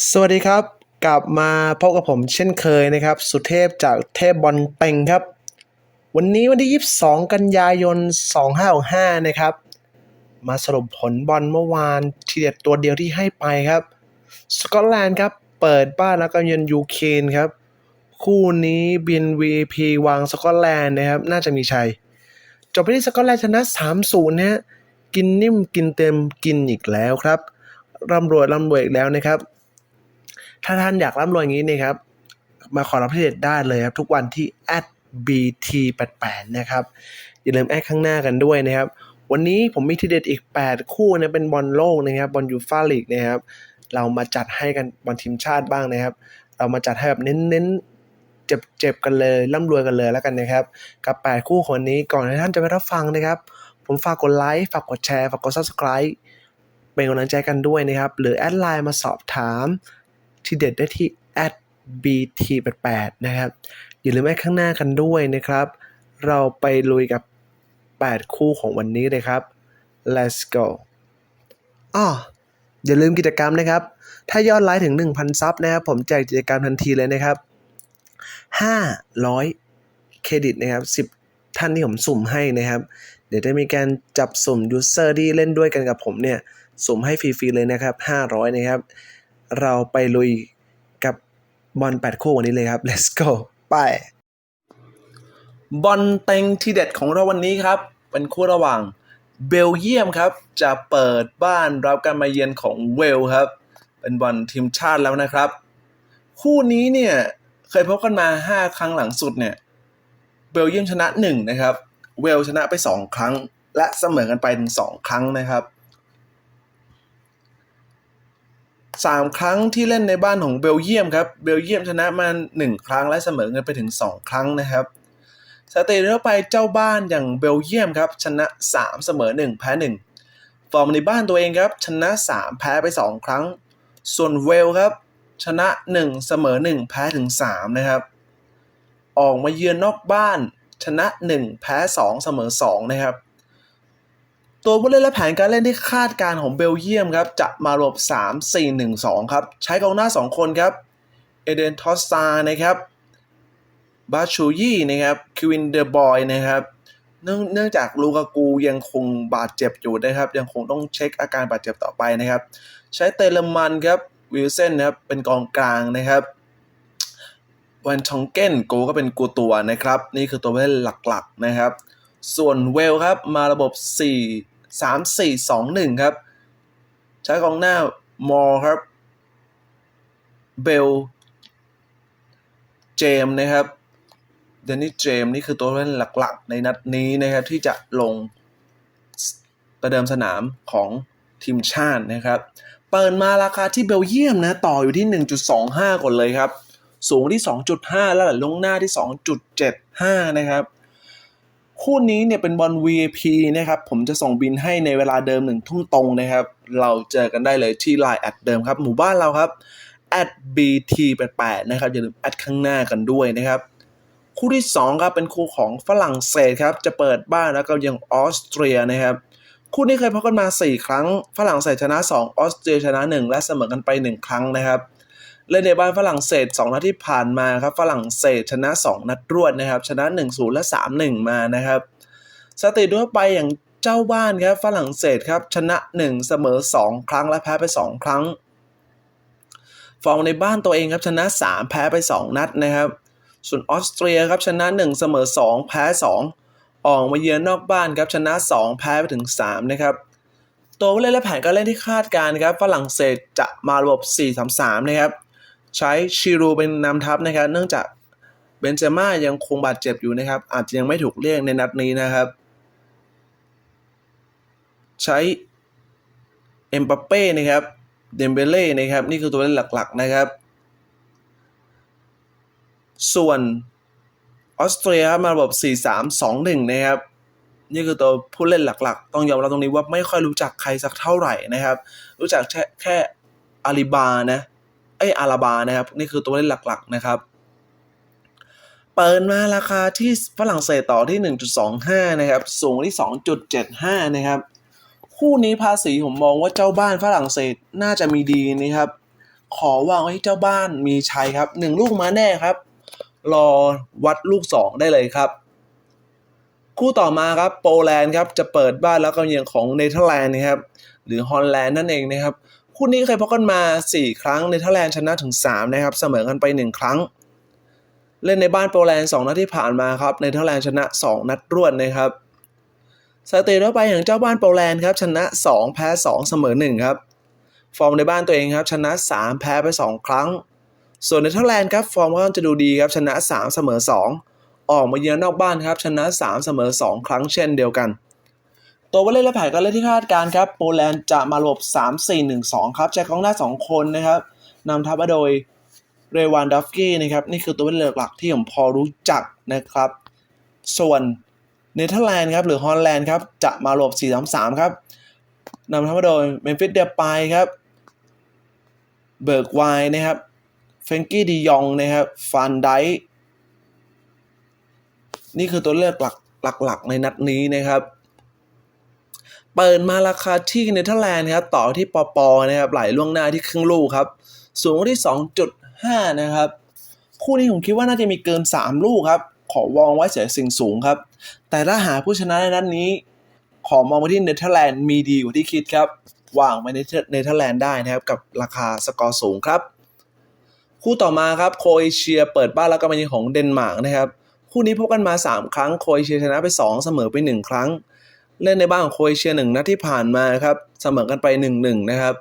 สวัสดีครับ กลับมาพบกับผมเช่นเคยนะครับ สุเทพจากเทพบอลเต็งครับ วันนี้วันที่ 22 กันยายน 2565 นะครับ มาสรุปผลบอลเมื่อวานทีเด็ดตัวเดียวที่ให้ไปครับ สกอตแลนด์ครับ เปิดบ้านแล้วก็เยือนยูเครนครับ คู่นี้บิน VP วางสกอตแลนด์นะครับ น่าจะมีชัย จบไปที่สกอตแลนด์ชนะ 3-0นะฮะกินนิ่มกินเต็มกินอีกแล้วครับร่ำรวยร่ำรวยอีกแล้วนะครับ ถ้าท่านอยากร่ำรวยอย่างนี้นะครับ มาขอรับพิเศษได้เลยครับ ทุกวันที่ @bt88 นะครับ อย่าลืมแอดข้างหน้ากันด้วยนะครับ วันนี้ผมมีทีเด็ดอีก 8 คู่นะเป็นบอลโลกนะครับบอลยูฟ่าลีกนะครับ เรามาจัดให้กันบอลทีมชาติบ้างนะครับ เรามาจัดให้แบบเน้นๆเจ็บๆกันเลยร่ำรวยกันเลยแล้วกันนะครับ กับ 8 คู่ของวันนี้ก่อนที่ท่านจะไปรับฟังนะครับ ผมฝากกดไลค์ฝากกดแชร์ฝากกด subscribe เป็นกำลังใจกันด้วยนะครับ หรือแอดไลน์มาสอบถาม ที่เด็ดได้ที่ @bt88 นะครับ อย่าลืมแอดข้างหน้ากันด้วยนะครับ เราไปลุยกับ 8 คู่ของวันนี้เลยครับ let's go อ้ออย่าลืมกิจกรรมนะครับ ถ้ายอดไลค์ถึง 1,000 ซับนะครับผมแจกกิจกรรมทันทีเลยนะครับ 500 เครดิตนะครับ 10 ท่านที่ผมสุ่มให้นะครับ เดี๋ยวจะมีการจับสุ่มยูเซอร์ที่เล่นด้วยกันกับผมเนี่ย สุ่มให้ฟรีๆเลยนะครับ 500 นะครับ เราไปลุยกับบอล8คู่วันนี้เลยครับ let's go ไป บอลเต็งที่เด็ดของเราวันนี้ครับ เป็นคู่ระหว่างเบลเยียมครับ จะเปิดบ้านรับการมาเยือนของเวลครับ เป็นบอลทีมชาติแล้วนะครับ คู่นี้เนี่ยเคยพบกันมา 5 ครั้งหลังสุดเนี่ยเบลเยียมชนะ 1 นะครับ เวลชนะไป 2 ครั้ง และเสมอกันไปถึง2ครั้งนะครับ สามครั้งที่เล่นในบ้านของเบลเยียมครับ เบลเยียมชนะมาหนึ่งครั้งและเสมอกันไปถึงสองครั้งนะครับสถิติทั่วไปเจ้าบ้านอย่างเบลเยียมครับ ชนะ 3 เสมอ 1 แพ้ 1 ฟอร์มในบ้านตัวเองครับ ชนะ 3 แพ้ไป 2 ครั้ง ส่วนเวลครับ ชนะ 1 เสมอ 1 แพ้ถึง 3 นะครับ ออกมาเยือนนอกบ้าน ชนะ 1 แพ้ 2 เสมอ 2 นะครับ ตัวผู้เล่นและแผนการเล่นที่คาดการณ์ของเบลเยียมครับจะมารบ3 4 1 2 ครับ ใช้กองหน้า 2 คนครับ เอเดนทอสตานะครับบาชูยี่นะครับควินเดอร์บอยนะครับเนื่องเนื่องจากลูกากูยังคงบาดเจ็บอยู่นะครับ ยังคงต้องเช็คอาการบาดเจ็บต่อไปนะครับ ใช้เตเลมันครับวิลเซนนะครับเป็นกองกลางนะครับวันชองเก้นโกก็เป็นกูตัวนะครับ นี่คือตัวผู้เล่นหลักๆนะครับ ส่วนเวลครับมาระบบ 4 3 4 2 1 ครับ ใช้กองหน้ามอร์ครับ เบล เจมนะครับ เดนนี่เจมนี่คือตัวเล่นหลักๆ ในนัดนี้นะครับที่จะลงประเดิมสนามของทีมชาตินะครับ เปิดมาราคาที่เบลเยียมนะ ต่ออยู่ที่ 1.25 ก่อนเลยครับ สูงที่ 2.5 แล้วหล่ลงหน้าที่ 2.75 นะครับ คู่นี้เนี่ยเป็นบอล VIP นะครับ ผมจะส่งบินให้ในเวลาเดิมหนึ่งทุ่มตรงนะครับ เราเจอกันได้เลยที่ Line แอดเดิมครับ หมู่บ้านเราครับ @bt88 นะครับ อย่าลืมแอดข้างหน้ากันด้วยนะครับ คู่ที่ 2 ครับเป็นคู่ของฝรั่งเศสครับ จะเปิดบ้านแล้วก็ยังออสเตรียนะครับ คู่นี้เคยพบกันมา 4 ครั้ง ฝรั่งเศสชนะ 2 ออสเตรียชนะ 1 และเสมอกันไป 1 ครั้งนะครับ เล่นในบ้านฝรั่งเศส 2 นัดที่ผ่านมาครับฝรั่งเศสชนะ 2 นัดรวดนะครับ ชนะ 1-0 และ 3-1 มานะครับสถิติทั่วไปอย่างเจ้าบ้านครับฝรั่งเศสครับชนะ 1 เสมอ 2 ครั้งและแพ้ไป 2 ครั้ง ฟอร์มในบ้านตัวเองครับชนะ 3 แพ้ไป 2 นัดนะครับ ส่วนออสเตรียครับชนะ 1 เสมอ 2 แพ้ 2 ออกมาเยือนนอกบ้านครับชนะ 2 แพ้ไปถึง 3 นะครับตัวผู้เล่นและแผนการเล่นที่คาดการณ์ครับฝรั่งเศสจะมาระบบ 4-3-3 นะครับ ใช้ชิรูเป็นนำทัพนะครับ เนื่องจากเบนเซม่ายังคงบาดเจ็บอยู่นะครับ อาจจะยังไม่ถูกเรียกในนัดนี้นะครับ ใช้เอ็มบัปเป้นะครับเดมเบเล่นะครับ นี่คือตัวเล่นหลัก ๆ นะครับ ส่วนออสเตรียมาระบบ 4-3-2-1 นะครับ นี่คือตัวผู้เล่นหลัก ๆ ต้องยอมรับตรงนี้ว่าไม่ค่อยรู้จักใครสักเท่าไหร่นะครับ รู้จักแค่แค่อาลีบานะ ไออาราบานะครับ นี่คือตัวเล่นหลักๆนะครับ เปิดมาราคาที่ฝรั่งเศสต่อที่ 1.25 นะครับ สูงที่ 2.75 นะครับ คู่นี้ภาษีผมมองว่าเจ้าบ้านฝรั่งเศสน่าจะมีดีนะครับ ขอวางไว้ให้เจ้าบ้านมีชัยครับหนึ่งลูกมาแน่ครับ รอวัดลูกสองได้เลยครับคู่ต่อมาครับโปแลนด์ครับจะเปิดบ้านแล้วก็เยือนของเนเธอร์แลนด์นะครับหรือฮอลแลนด์นั่นเองนะครับ คู่นี้เคยพบกันมา 4 ครั้งเนเธอร์แลนด์ชนะถึง 3 นะครับ เสมอกันไป 1 ครั้ง เล่นในบ้านโปแลนด์ 2 นัดที่ผ่านมาครับเนเธอร์แลนด์ชนะ 2 นัดรวดนะครับสถิติทั่วไปอย่างเจ้าบ้านโปแลนด์ครับชนะ 2 แพ้ 2 เสมอ 1 ครับ ฟอร์มในบ้านตัวเองครับชนะ 3 แพ้ไป 2 ครั้ง ส่วนเนเธอร์แลนด์ครับฟอร์มก็จะดูดีครับชนะ 3 เสมอ 2 ออกมาเยือนนอกบ้านครับชนะ 3 เสมอ 2 ครั้งเช่นเดียวกัน ตัวผู้เล่นและแผนการเล่นที่คาดการณ์ครับโปแลนด์จะมาระบบ 3-4-1-2 ครับใช้กองหน้า 2 คนนะครับนำทัพมาโดยเรวานดอฟกี้นะครับนี่คือตัวผู้เล่นหลักๆที่ผมพอรู้จักนะครับ ส่วนเนเธอร์แลนด์ครับหรือฮอลแลนด์ครับจะมาระบบ4-3-3 ครับนำทัพมาโดยเมมฟิสเดปายครับเบิร์กไวนะครับเฟรงกี้ดียองนะครับฟันไดนี่คือตัวเลือกหลักหลักๆในนัดนี้นะครับ เปิดมาราคาที่เนเธอร์แลนด์ครับต่อที่ปอปอนะครับไหลล่วงหน้าที่ครึ่งลูกครับ สูงที่ 2.5 นะครับ คู่นี้ผมคิดว่าน่าจะมีเกิน 3 ลูกครับ ขอวองไว้เสียสิ่งสูงครับ แต่ถ้าหาผู้ชนะในนัดนี้ ขอมองไปที่เนเธอร์แลนด์มีดีกว่าที่คิดครับวางไปในเนเธอร์แลนด์ได้นะครับกับราคาสกอร์สูงครับ คู่ต่อมาครับโคเอเชียเปิดบ้านแล้วก็มาเยือนของเดนมาร์กนะครับคู่นี้พบกันมา 3 ครั้งโคเอเชียชนะไป 2 เสมอไป 1 ครั้ง เล่นในบ้านของโครเอเชียหนึ่งนัดที่ผ่านมาครับเสมอกันไป 1-1 นะครับ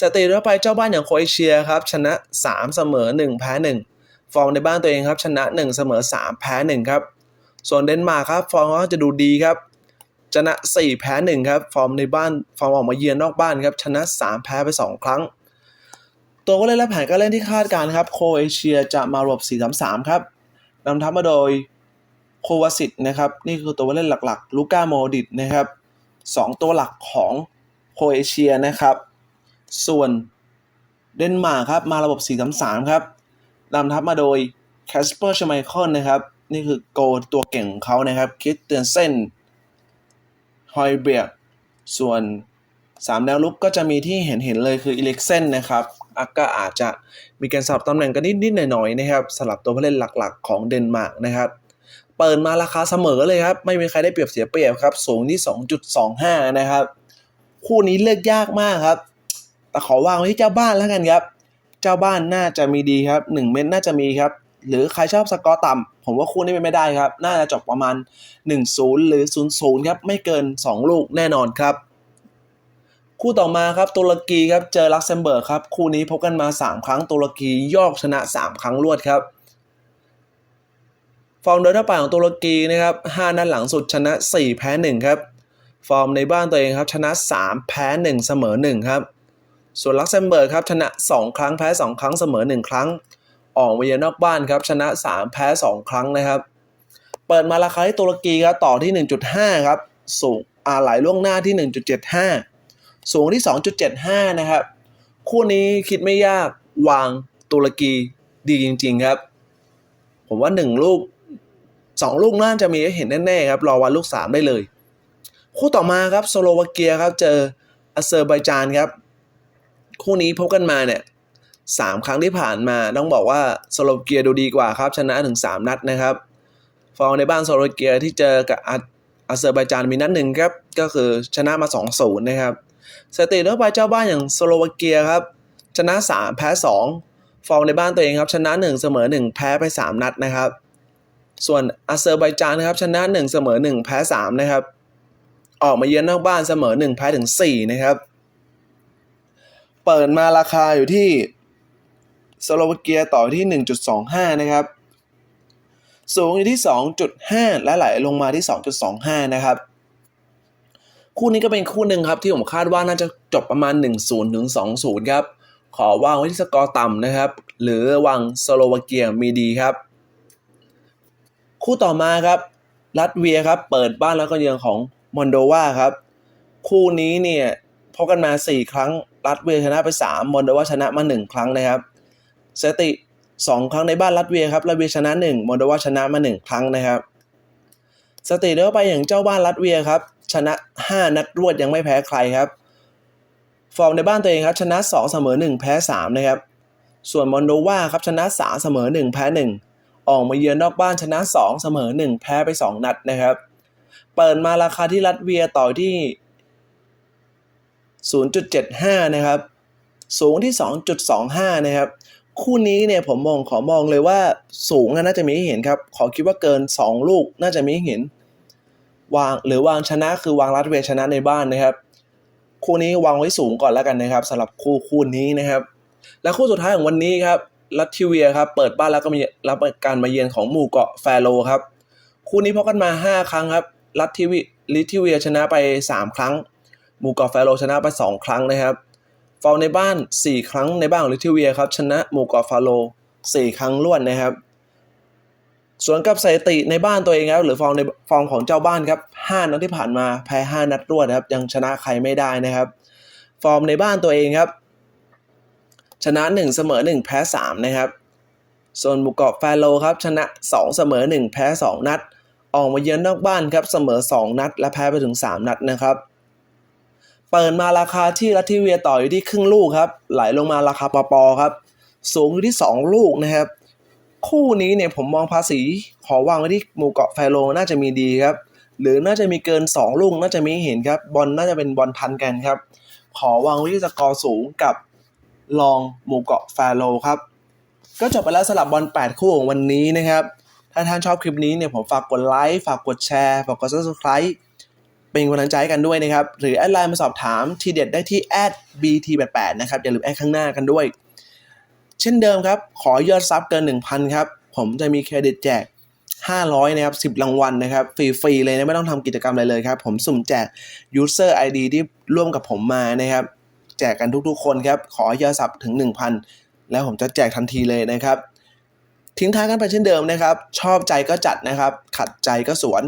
สติทั่วไปเจ้าบ้านอย่างโครเอเชียครับชนะ 3 เสมอ 1 แพ้ 1 ฟอร์มในบ้านตัวเองครับชนะ 1 เสมอ 3 แพ้ 1 ครับ ส่วนเดนมาร์กครับฟอร์มก็จะดูดีครับชนะ 4 แพ้ 1 ครับ ฟอร์มในบ้านฟอร์มออกมาเยือนนอกบ้านครับชนะ 3 แพ้ไป 2 ครั้ง ตัวก็เล่นและแผนการเล่นที่คาดการครับโครเอเชียจะมารวบ4-3-3 ครับนำทัพมาโดย โควาสิตนะครับนี่คือตัวเล่นหลักๆลูก้าโมดิตนะครับสองตัวหลักของโครเอเชียนะครับ ส่วนเดนมาร์กครับมาระบบ 4-3-3 ครับนำทัพมาโดยแคสเปอร์ชไมเคิลนะครับ นี่คือโกตัวเก่งของเขานะครับ คิดเตือนเส้นฮอยเบียกส่วน 3 แนวลุกก็จะมีที่เห็นเห็นเลยคืออิเล็กเซนนะครับอะก็อาจจะมีการสลับตำแหน่งกันนิด ๆ หน่อย ๆ นะครับสลับตัวผู้เล่นหลัก ๆ ของเดนมาร์กนะครับ เปิดมาราคาเสมอเลยครับ ไม่มีใครได้เปรียบเสียเปรียบครับ สูงที่ 2.25 นะครับ คู่นี้เลือกยากมากครับ แต่ขอวางไว้ที่เจ้าบ้านแล้วกันครับ เจ้าบ้านน่าจะมีดีครับ 1 เม็ดน่าจะมีครับ หรือใครชอบสกอร์ต่ำผมว่าคู่นี้เป็นไม่ได้ครับ น่าจะจบประมาณ 1-0 หรือ 0-0 ครับ ไม่เกิน 2 ลูกแน่นอนครับ คู่ต่อมาครับตุรกีครับเจอลักเซมเบิร์กครับคู่นี้พบกันมา 3 ครั้งตุรกียอกชนะ 3 ครั้งรวดครับ ฟอร์มโดยทั่วไปของตุรกีนะครับ5นัดหลังสุดชนะ 4 แพ้ 1 ครับ ฟอร์มในบ้านตัวเองครับชนะ 3 แพ้ 1 เสมอ 1 ครับ ส่วนลักเซมเบิร์กครับชนะ 2 ครั้งแพ้ 2 ครั้งเสมอ 1 ครั้ง ออกมาเยือนนอกบ้านครับชนะ 3 แพ้ 2 ครั้งนะครับ เปิดมาราคาที่ตุรกีครับต่อที่ 1.5 ครับ สูงอ่าไหลล่วงหน้าที่ 1.75 สูงที่ 2.75 นะครับ คู่นี้คิดไม่ยากวางตุรกีดีจริง ๆ ครับ ผมว่า 1 ลูก 2 ลูกน่าจะมีให้เห็นแน่ๆครับ รอวันลูก 3 ได้เลย คู่ต่อมาครับสโลวาเกียครับ เจออาเซอร์ไบจานครับ คู่นี้พบกันมาเนี่ยสามครั้งที่ผ่านมาต้องบอกว่าสโลวาเกียดูดีกว่าครับ ชนะถึง 3 นัดนะครับ ฟอร์ในบ้านสโลวาเกียที่เจอกับอาอเซอร์ไบจานมีนัดหนึ่งครับ ก็คือชนะมา2-0นะครับสถิติทั่วไปเจ้าบ้านอย่างสโลวาเกียครับ ชนะ 3 แพ้ 2 ฟอร์ในบ้านตัวเองครับ ชนะ 1 เสมอ 1 แพ้ไป 3 นัดนะครับ ส่วนอาเซอร์ไบจานนะครับชนะ 1 เสมอ 1 แพ้ 3 นะครับ ออกมาเยือนนอกบ้านเสมอ 1 แพ้ถึง 4 นะครับ เปิดมาราคาอยู่ที่สโลวาเกียต่อที่ 1.25 นะครับ สูงอยู่ที่ 2.5 และไหลลงมาที่ 2.25 นะครับ คู่นี้ก็เป็นคู่หนึ่งครับที่ผมคาดว่าน่าจะจบประมาณ 1-0 ถึง 2-0 ครับ ขอวางไว้ที่สกอร์ต่ำนะครับ หรือวางสโลวาเกียมีดีครับ คู่ต่อมาครับรัสเวียครับ เปิดบ้านแล้วก็เยือนของมอนโดวาครับ คู่นี้เนี่ยพบกันมา 4 ครั้งรัสเวียชนะไป 3 มอนโดวาชนะมา 1 ครั้งนะครับสถิติ 2 ครั้งในบ้านรัสเวียครับรัสเวียชนะ 1 มอนโดวาชนะมา 1 ครั้งนะครับสถิติเดินไปอย่างเจ้าบ้านรัสเวียครับ ชนะ 5 นัดรวดยังไม่แพ้ใครครับฟอร์มในบ้านตัวเองครับชนะ 2 เสมอ 1 แพ้ 3 นะครับ ส่วนมอนโดวาครับชนะ 3 เสมอ 1 แพ้ 1 ออกมาเยือนนอกบ้านชนะ 2 เสมอ 1 แพ้ไป 2 นัดนะครับ เปิดมาราคาที่รัสเวียต่อที่ 0.75 นะครับ สูงที่ 2.25 นะครับ คู่นี้เนี่ยผมมองขอมองเลยว่าสูงน่าจะมีให้เห็นครับ ขอคิดว่าเกิน 2 ลูกน่าจะมีให้เห็น วางหรือวางชนะคือวางรัสเวียชนะในบ้านนะครับ คู่นี้วางไว้สูงก่อนแล้วกันนะครับสำหรับคู่คู่นี้นะครับ และคู่สุดท้ายของวันนี้ครับ ลัตทิเวียครับเปิดบ้านแล้วก็มีรับการมาเยือนของหมู่เกาะแฟโรครับ คู่นี้พบกันมา 5 ครั้งครับลัตทิวิลิทิเวียชนะไป 3 ครั้ง หมู่เกาะแฟโรชนะไป 2 ครั้งนะครับฟอร์มในบ้าน 4 ครั้งในบ้านของลิทิเวียครับชนะหมู่เกาะฟาโร4 ครั้งรวดนะครับ ส่วนกับสถิติในบ้านตัวเองครับหรือฟอร์มในฟอร์มของเจ้าบ้านครับ5นัดที่ผ่านมาแพ้ 5 นัดรวดครับยังชนะใครไม่ได้นะครับ ฟอร์มในบ้านตัวเองครับ ชนะ 1 เสมอ 1 แพ้ 3 นะครับ ส่วนหมู่เกาะแฟโรครับ ชนะ 2 เสมอ 1 แพ้ 2 นัด ออกมาเยือนนอกบ้านครับ เสมอ 2 นัด และแพ้ไปถึง 3 นัดนะครับ เปิดมาราคาที่ลัตทิเวียต่ออยู่ที่ครึ่งลูกครับ ไหลลงมาราคาปอปอครับ สูงอยู่ที่ 2 ลูกนะครับ คู่นี้เนี่ยผมมองภาษีขอวางไว้ที่หมู่เกาะแฟโรน่าจะมีดีครับหรือน่าจะมีเกิน 2 ลูกน่าจะมีเห็นครับ บอลน่าจะเป็นบอลพันกันครับ ขอวางไว้ที่สกอร์สูงกับ ลองหมู่เกาะแฟโรครับ ก็จบไปแล้วสำหรับบอล 8 คู่ของวันนี้นะครับ ถ้าท่านชอบคลิปนี้เนี่ยผมฝากกดไลค์ ฝากกดแชร์ ฝากกด subscribe เป็นกำลังใจกันด้วยนะครับ หรือแอดไลน์มาสอบถามทีเด็ดได้ที่ @bt88 นะครับ อย่าลืมแอดข้างหน้ากันด้วย เช่นเดิมครับ ขอยอดซับเกิน 1,000 ครับ ผมจะมีเครดิตแจก 500 นะครับ 10 รางวัลนะครับ ฟรี ๆ เลยนะ ไม่ต้องทำกิจกรรมอะไรเลยครับ ผมสุ่มแจก user ID ที่ร่วมกับผมมานะครับ แจกกันทุกๆ คนครับ ขอยอดสับถึง 1,000 แล้วผมจะแจกทันทีเลยนะครับ ทิ้งท้ายกันไปเช่นเดิมนะครับ ชอบใจก็จัดนะครับ ขัดใจก็สวน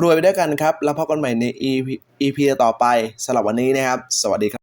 รวยไปด้วยกันครับ แล้วพบกันใหม่ใน EP, EP ต่อไปสำหรับวันนี้นะครับ สวัสดีครับ